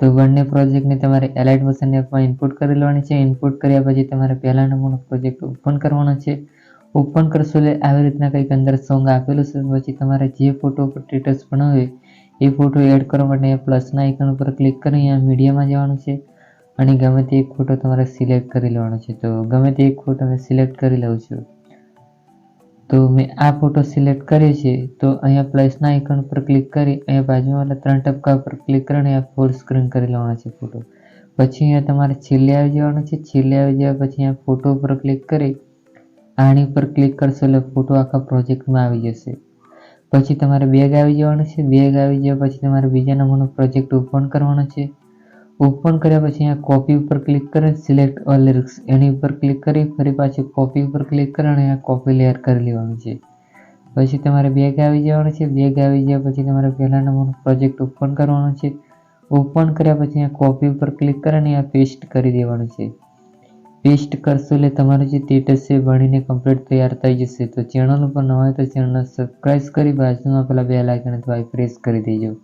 તો બંને પ્રોજેક્ટને તમારે એલાઇટ વર્ઝન એપમાં ઇનપુટ કરી લેવાની છે. ઇનપુટ કર્યા પછી તમારે પહેલા નંબરનો પ્રોજેક્ટ ઓપન કરવાનો છે. ઓપન કરશો એટલે આવી રીતના કંઈક અંદર સોંગ આપેલું છે. પછી તમારે જે ફોટો ઉપર સ્ટેટસ બનાવે, એ ફોટો એડ કરવા માટે પ્લસના આઇકન ઉપર ક્લિક કરી અહીંયા મીડિયામાં જવાનું છે. અને ગમે તે એક ફોટો તમારે સિલેક્ટ કરી લેવાનો છે. તો ગમે તે એક ફોટો મેં સિલેક્ટ કરી લઉં છું. તો મેં આ ફોટો સિલેક્ટ કર્યો છે, તો અહીંયા પ્લસના આઇકન પર ક્લિક કરી, અહીંયા બાજુમાં ત્રણ ટપકા પર ક્લિક કરીને અહીંયા ફૂલ સ્ક્રીન કરી લેવાનો છે ફોટો પછી અહીંયા તમારે છેલ્લે આવી જવાનું છે, છેલ્લે આવી જવા પછી અહીંયા ફોટો પર ક્લિક કરી, આની પર ક્લિક કરશો એટલે ફોટો આખા પ્રોજેક્ટમાં આવી જશે. પછી તમારે બેગ આવી જવાનું છે બેગ આવી જવા પછી તમારે બીજા નંબરનો પ્રોજેક્ટ ઓપન કરવાનો છે. ઓપન કર્યા પછી અહીંયા કોપી ઉપર ક્લિક કરી સિલેક્ટ ઓલ લિરિક્સ એની ઉપર ક્લિક કરી, ફરી પાછી કોપી ઉપર ક્લિક કરી અને અહીંયા કોપી લેયર કરી લેવાનું છે. પછી તમારે બેગ આવી જવાનું છે બેગ આવી ગયા પછી તમારે પહેલા નંબરનો પ્રોજેક્ટ ઓપન કરવાનો છે. ઓપન કર્યા પછી અહીંયા કોપી ઉપર ક્લિક કરીને અહીંયા પેસ્ટ કરી દેવાનું છે. પેસ્ટ કરશો એટલે તમારું જે સ્ટેટસ છે ભણીને કમ્પ્લીટ તૈયાર થઈ જશે. તો ચેનલ ઉપર ન હોય તો ચેનલ સબસ્ક્રાઈબ કરી, બાજુમાં પેલા બે લાઇકન પ્રેસ કરી દેજો.